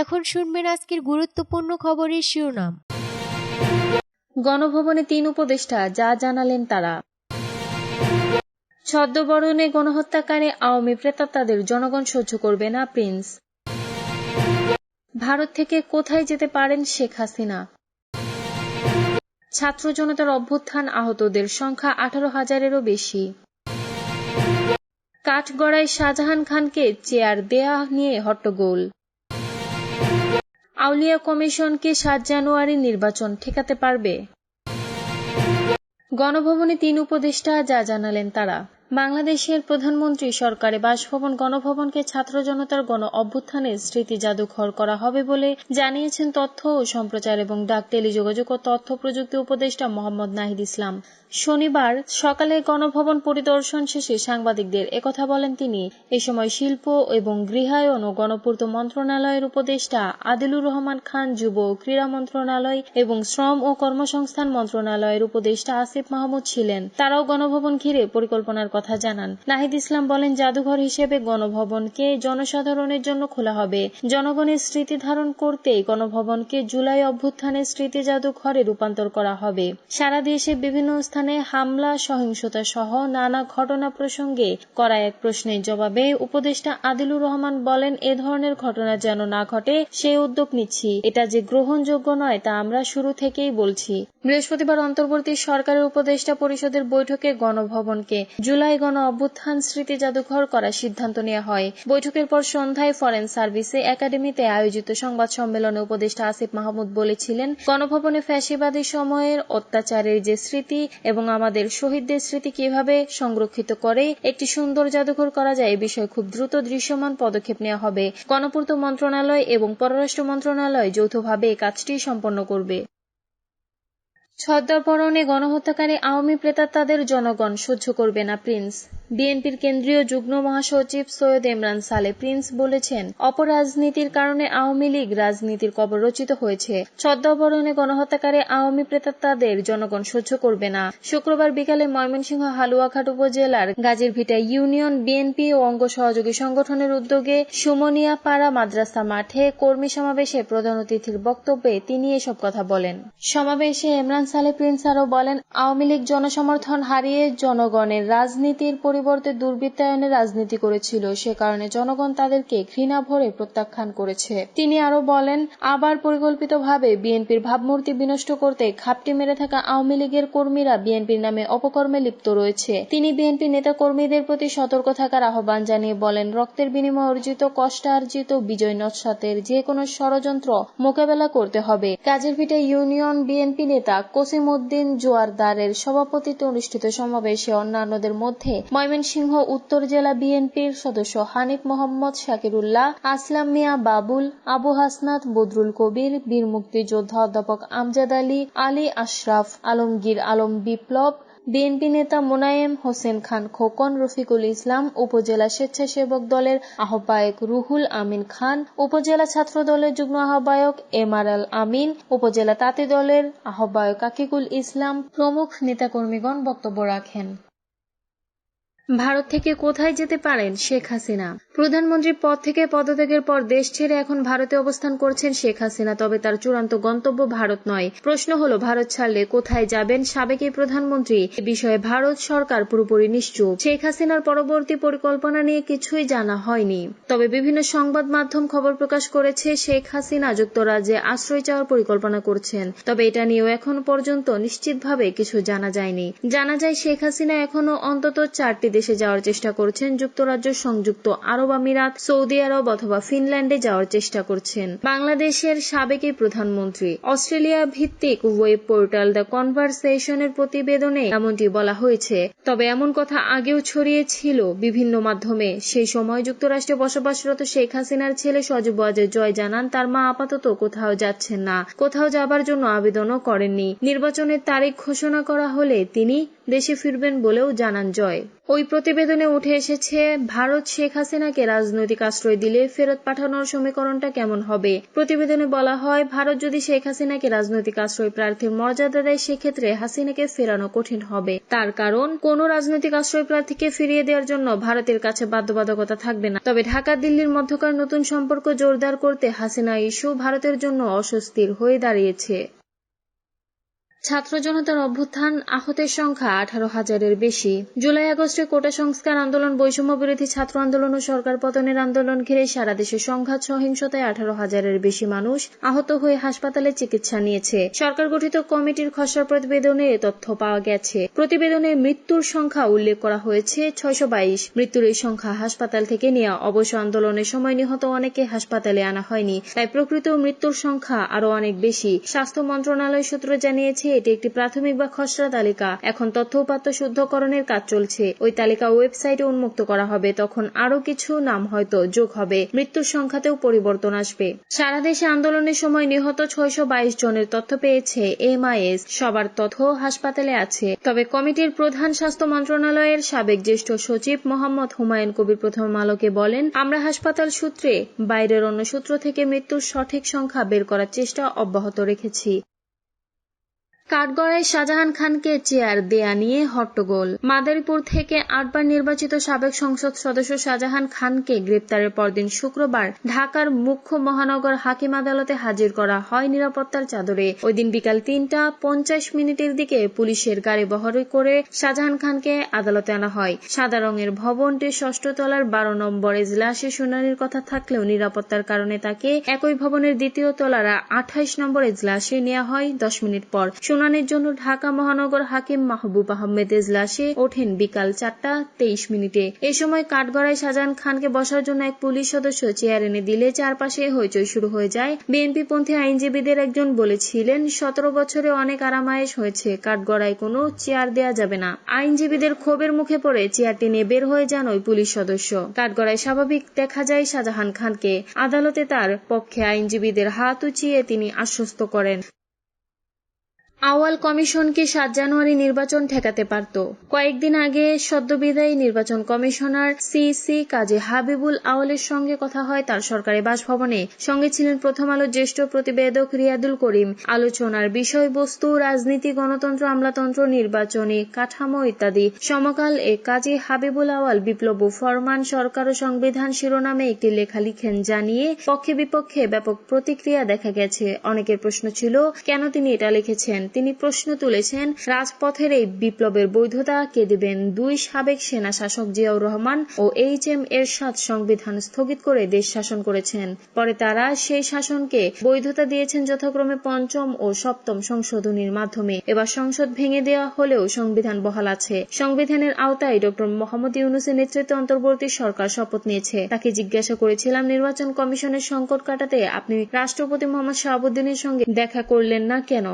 এখন শুনবেন আজকের গুরুত্বপূর্ণ খবরের শিরোনাম। গণভবনে তিন উপদেষ্টা, যা জানালেন তারা। ছদ্মবরণে গণহত্যাকারী আওয়ামী প্রেতাত্মাদের জনগণ সহ্য করবে না প্রিন্স। ভারত থেকে কোথায় যেতে পারেন শেখ হাসিনা? ছাত্র জনতার অভ্যুত্থান আহতদের সংখ্যা আঠারো হাজারেরও বেশি। কাঠগড়ায় শাহজাহান খানকে চেয়ার দেয়া নিয়ে হট্টগোল। আউলিয়া কমিশন কমিশনকে সাত জানুয়ারি নির্বাচন ঠেকাতে পারবে। গণভবনে তিন উপদেষ্টা যা জানালেন তারা। বাংলাদেশের প্রধানমন্ত্রী সরকারে বাসভবন, গণভবনকে ছাত্র জনতার গণ অভ্যুত্থানের স্মৃতি জাদুঘর করা হবে বলে জানিয়েছেন তথ্য ও সম্প্রচার এবং ডাক টেলিযোগাযোগ ও তথ্য প্রযুক্তি উপদেষ্টা মোহাম্মদ নাহিদ ইসলাম। শনিবার সকালে গণভবন পরিদর্শন শেষে সাংবাদিকদের একথা বলেন তিনি। এ সময় শিল্প এবং গৃহায়ন ও গণপূর্ত মন্ত্রণালয়ের উপদেষ্টা আদিলুর রহমান খান, যুব ও ক্রীড়া মন্ত্রণালয় এবং শ্রম ও কর্মসংস্থান মন্ত্রণালয়ের উপদেষ্টা আসিফ মাহমুদ ছিলেন। তারাও গণভবন ঘিরে পরিকল্পনার কথা জানান। নাহিদ ইসলাম বলেন, জাদুঘর হিসেবে গণভবনকে জনসাধারণের জন্য খোলা হবে। জনগণের স্মৃতি ধারণ করতেই গণভবনকে জুলাই অভ্যুত্থানের স্মৃতি জাদুঘরে রূপান্তর করা হবে। সারা দেশে বিভিন্ন স্থানে হামলা, সহিংসতা সহ নানা ঘটনা প্রসঙ্গে করা এক প্রশ্নের জবাবে উপদেষ্টা আদিলুর রহমান বলেন, এ ধরনের ঘটনা যেন না ঘটে সেই উদ্যোগ নিচ্ছি। এটা যে গ্রহণযোগ্য নয়, তা আমরা শুরু থেকেই বলছি। বৃহস্পতিবার অন্তর্বর্তী সরকারের উপদেষ্টা পরিষদের বৈঠকে গণভবনকে জুলাই গণ অভ্যুত্থান স্মৃতি জাদুঘর করার সিদ্ধান্ত নেওয়া হয়। বৈঠকের পর সন্ধ্যায় ফরেন সার্ভিসে একাডেমিতে আয়োজিত সংবাদ সম্মেলনে উপদেষ্টা আসিফ মাহমুদ বলেছিলেন, গণভবনে ফ্যাসিবাদী সময়ের অত্যাচারের যে স্মৃতি এবং আমাদের শহীদদের স্মৃতি কীভাবে সংরক্ষিত করে, একটি সুন্দর জাদুঘর করা যায় এ বিষয়ে খুব দ্রুত দৃশ্যমান পদক্ষেপ নেওয়া হবে। গণপূর্ত মন্ত্রণালয় এবং পররাষ্ট্র মন্ত্রণালয় যৌথভাবে এই কাজটি সম্পন্ন করবে। ছদ্মপরণে গণহত্যাকারী আওয়ামী প্রেতাত্মাদের জনগণ সহ্য করবে না প্রিন্স। বিএনপির কেন্দ্রীয় যুগ্ম মহাসচিব সৈয়দ ইমরান সালে প্রিন্স বলেছেন, অপরাজনীতির কারণে আওয়ামী লীগ রাজনীতির কবর রচিত হয়েছে। ছদ্মপরণে গণহত্যাকারী আওয়ামী প্রেতাত্মাদের জনগণ সহ্য করবে না। শুক্রবার বিকালে ময়মনসিংহ হালুয়াঘাট উপজেলার গাজীরভিটা ইউনিয়ন বিএনপি ও অঙ্গ সহযোগী সংগঠনের উদ্যোগে সুমনিয়া পাড়া মাদ্রাসা মাঠে কর্মী সমাবেশে প্রধান অতিথির বক্তব্যে তিনি এসব কথা বলেন। সমাবেশে ইমরান সালে প্রিন্স আরও বলেন, আওয়ামী লীগ জনসমর্থন হারিয়ে জনগণের রাজনীতির পরিবর্তে দুর্বৃত্তায়নের রাজনীতি করেছিল। সে কারণে জনগণ তাদেরকে ঘৃণা ভরে প্রত্যাখ্যান করেছে। তিনি আরও বলেন, আবার পরিকল্পিতভাবে বিএনপির ভাবমূর্তি বিনষ্ট করতে খাপটি মেরে থাকা আওয়ামী লীগের কর্মীরা বিএনপির নামে অপকর্মে লিপ্ত রয়েছে। তিনি বিএনপি নেতা কর্মীদের প্রতি সতর্ক থাকার আহ্বান জানিয়ে বলেন, রক্তের বিনিময়ে অর্জিত কষ্টার্জিত বিজয় নৎসাতের যে কোনো ষড়যন্ত্র মোকাবেলা করতে হবে। কাজের ভিটে ইউনিয়ন বিএনপি নেতা কসিম উদ্দিন জোয়ারদারের সভাপতিত্বে অনুষ্ঠিত সমাবেশে অন্যান্যদের মধ্যে ময়মনসিংহ উত্তর জেলা বিএনপির সদস্য হানিফ মোহাম্মদ শাকিরুল্লাহ, আসলাম মিয়া বাবুল, আবু হাসনাত, বদরুল কবির, বীর মুক্তিযোদ্ধা অধ্যাপক আমজাদ আলী আলী আশরাফ, আলমগীর আলম বিপ্লব, বিএনপি নেতা মোনায়েম হোসেন খান খোকন, রফিকুল ইসলাম, উপজেলা স্বেচ্ছাসেবক দলের আহ্বায়ক রুহুল আমিন খান, উপজেলা ছাত্র দলের যুগ্ম আহ্বায়ক এম আর আল আমিন, উপজেলা তাঁতি দলের আহ্বায়ক আকিকুল ইসলাম প্রমুখ নেতাকর্মীগণ বক্তব্য রাখেন। ভারত থেকে কোথায় যেতে পারেন শেখ হাসিনা? প্রধানমন্ত্রীর পদ থেকে পদত্যাগের পর দেশ ছেড়ে এখন ভারতে অবস্থান করছেন শেখ হাসিনা, তবে তার চূড়ান্ত গন্তব্য ভারত নয়। প্রশ্ন হলো, ভারত ছাড়লে কোথায় যাবেন সাবেক এই প্রধানমন্ত্রী? এ বিষয়ে ভারত সরকার পুরোপুরি নিশ্চুপ। শেখ হাসিনার পরবর্তী পরিকল্পনা নিয়ে কিছুই জানা হয়নি। তবে বিভিন্ন সংবাদ মাধ্যম খবর প্রকাশ করেছে, শেখ হাসিনা যুক্তরাজ্যে আশ্রয় চাওয়ার পরিকল্পনা করছেন। তবে এটা নিয়েও এখন পর্যন্ত নিশ্চিতভাবে কিছু জানা যায়নি। জানা যায়, শেখ হাসিনা এখনও অন্তত চারটি দেশে যাওয়ার চেষ্টা করছেন যুক্তরাজ্য সংযুক্ত আরব আমিরাত, সৌদি আরব অথবা ফিনল্যান্ডে যাওয়ার চেষ্টা করছেন। বাংলাদেশের সাবেক প্রধানমন্ত্রী, অস্ট্রেলিয়া ভিত্তিক ওয়েব পোর্টাল দ্য কনভারসেশনের প্রতিবেদনে এমনটি বলা হয়েছে। তবে এমন কথা আগেও ছড়িয়েছিল বিভিন্ন মাধ্যমে। সেই সময় যুক্তরাষ্ট্রে বসবাসরত শেখ হাসিনার ছেলে সজীব ওয়াজের জয় জানান, তার মা আপাতত কোথাও যাচ্ছেন না। কোথাও যাবার জন্য আবেদনও করেননি। নির্বাচনের তারিখ ঘোষণা করা হলে তিনি দেশে ফিরবেন বলেও জানান জয়। ওই প্রতিবেদনে উঠে এসেছে, ভারত শেখ হাসিনাকে রাজনৈতিক আশ্রয় দিলে ফেরত পাঠানোর সমীকরণটা কেমন হবে? প্রতিবেদনে বলা হয়, ভারত যদি শেখ হাসিনাকে রাজনৈতিক আশ্রয় প্রার্থীর মর্যাদা দেয়, সেক্ষেত্রে হাসিনাকে ফেরানো কঠিন হবে। তার কারণ, কোন রাজনৈতিক আশ্রয় প্রার্থীকে ফিরিয়ে দেওয়ার জন্য ভারতের কাছে বাধ্যবাধকতা থাকবে না। তবে ঢাকা, দিল্লির মধ্যকার নতুন সম্পর্ক জোরদার করতে হাসিনা ইস্যু ভারতের জন্য অস্বস্তির হয়ে দাঁড়িয়েছে। ছাত্র জনতার অভ্যুত্থান, আহতের সংখ্যা আঠারো হাজারের বেশি। জুলাই আগস্টে কোটা সংস্কার আন্দোলন, বৈষম্য বিরোধী ছাত্র আন্দোলন ও সরকার পতনের আন্দোলন ঘিরে সারা দেশে সংঘাত, সহিংসতায় আঠারো হাজারের বেশি মানুষ আহত হয়ে হাসপাতালে চিকিৎসা নিয়েছে। সরকার গঠিত কমিটির খসড়া প্রতিবেদনে এ তথ্য পাওয়া গেছে। প্রতিবেদনে মৃত্যুর সংখ্যা উল্লেখ করা হয়েছে ছয়শো বাইশ। মৃত্যুর এই সংখ্যা হাসপাতাল থেকে নেওয়া অবশ্য আন্দোলনের সময় নিহত অনেকে হাসপাতালে আনা হয়নি, তাই প্রকৃত মৃত্যুর সংখ্যা আরও অনেক বেশি। স্বাস্থ্য মন্ত্রণালয় সূত্র জানিয়েছে এটি একটি প্রাথমিক বা খসড়া তালিকা। এখন তথ্য উপাত্ত শুদ্ধকরণের কাজ চলছে। ওই তালিকা ওয়েবসাইটে উন্মুক্ত করা হবে, তখন আরও কিছু নাম হয়তো যোগ হবে। মৃত্যুর সংখ্যাতেও পরিবর্তন আসবে। সারা দেশে আন্দোলনের সময় নিহত ছয়শো বাইশ জনের তথ্য পেয়েছে এমআইএস। সবার তথ্য হাসপাতালে আছে। তবে কমিটির প্রধান স্বাস্থ্য মন্ত্রণালয়ের সাবেক জ্যেষ্ঠ সচিব মোহাম্মদ হুমায়ুন কবির প্রথম আলোকে বলেন, আমরা হাসপাতাল সূত্রে বাইরের অন্য সূত্র থেকে মৃত্যুর সঠিক সংখ্যা বের করার চেষ্টা অব্যাহত রেখেছি। কাঠগড়ায় শাহজাহান খানকে চেয়ার দেয়া নিয়ে হট্টগোল। মাদারীপুর থেকে আটবার নির্বাচিত সাবেক সংসদ সদস্য শাহজাহান খানকে গ্রেপ্তারের পরদিন শুক্রবার ঢাকার মুখ্য মহানগর হাকিম আদালতে হাজির করা হয় নিরাপত্তার চাদরে। ওই দিন বিকাল তিনটা পঞ্চাশ মিনিটের দিকে পুলিশের গাড়ি বহরে করে শাহজাহান খানকে আদালতে আনা হয়। সাদা রঙের ভবনটির ষষ্ঠ তলার বারো নম্বর এজলাসে শুনানির কথা থাকলেও নিরাপত্তার কারণে তাকে একই ভবনের দ্বিতীয় তলার আঠাইশ নম্বর এজলাসে নেওয়া হয় দশ মিনিট পর। শুনানির জন্য ঢাকা মহানগর হাকিম মাহবুব আহমেদ এজলাসে ওঠেন বিকাল চারটা তেইশ মিনিটে। এ সময় কাঠগড়ায় শাহজাহান খানকে বসার জন্য এক পুলিশ সদস্য চেয়ার এনে দিলে চারপাশে হইচই শুরু হয়ে যায়। বিএনপি পন্থী আইনজীবীদের একজন বলেছিলেন, সতেরো বছরে অনেক আরামায়েশ হয়েছে, কাঠগড়ায় কোনো চেয়ার দেয়া যাবে না। আইনজীবীদের ক্ষোভের মুখে পড়ে চেয়ারটি নিয়ে বের হয়ে যান ওই পুলিশ সদস্য। কাঠগড়ায় স্বাভাবিক দেখা যায় শাহজাহান খানকে। আদালতে তার পক্ষে আইনজীবীদের হাত উঁচিয়ে তিনি আশ্বস্ত করেন। আওয়াল কমিশনকে সাত জানুয়ারি নির্বাচন ঠেকাতে পারত। কয়েকদিন আগে সদ্যবিদায়ী নির্বাচন কমিশনার সিসি কাজী হাবিবুল আওয়ালের সঙ্গে কথা হয় তার সরকারি বাসভবনে। সঙ্গে ছিলেন প্রথম আলোর জ্যেষ্ঠ প্রতিবেদক রিয়াদুল করিম। আলোচনার বিষয়বস্তু, রাজনীতি, গণতন্ত্র, আমলাতন্ত্র, নির্বাচনী কাঠামো ইত্যাদি। সমকাল এ কাজী হাবিবুল আওয়াল বিপ্লব ফরমান সরকার ও সংবিধান শিরোনামে একটি লেখা লিখেন জানিয়ে পক্ষে বিপক্ষে ব্যাপক প্রতিক্রিয়া দেখা গেছে। অনেকের প্রশ্ন ছিল, কেন তিনি এটা লিখেছেন? তিনি প্রশ্ন তুলেছেন, রাজপথের এই বিপ্লবের বৈধতা কে দেবেন? দুই সাবেক সেনা শাসক জিয়াউর রহমান ও এইচ এম এরশাদ সংবিধান স্থগিত করে দেশ শাসন করেছেন। পরে তারা সেই শাসনকে বৈধতা দিয়েছেন যথাক্রমে পঞ্চম ও সপ্তম সংশোধনীর মাধ্যমে। এবার সংসদ ভেঙে দেওয়া হলেও সংবিধান বহাল আছে। সংবিধানের আওতায় ডক্টর মোহাম্মদ ইউনুসের নেতৃত্বে অন্তর্বর্তী সরকার শপথ নিয়েছে। তাকে জিজ্ঞাসা করেছিলাম, নির্বাচন কমিশনের সংকট কাটাতে আপনি রাষ্ট্রপতি মোহাম্মদ শাহাবুদ্দিনের সঙ্গে দেখা করলেন না কেন?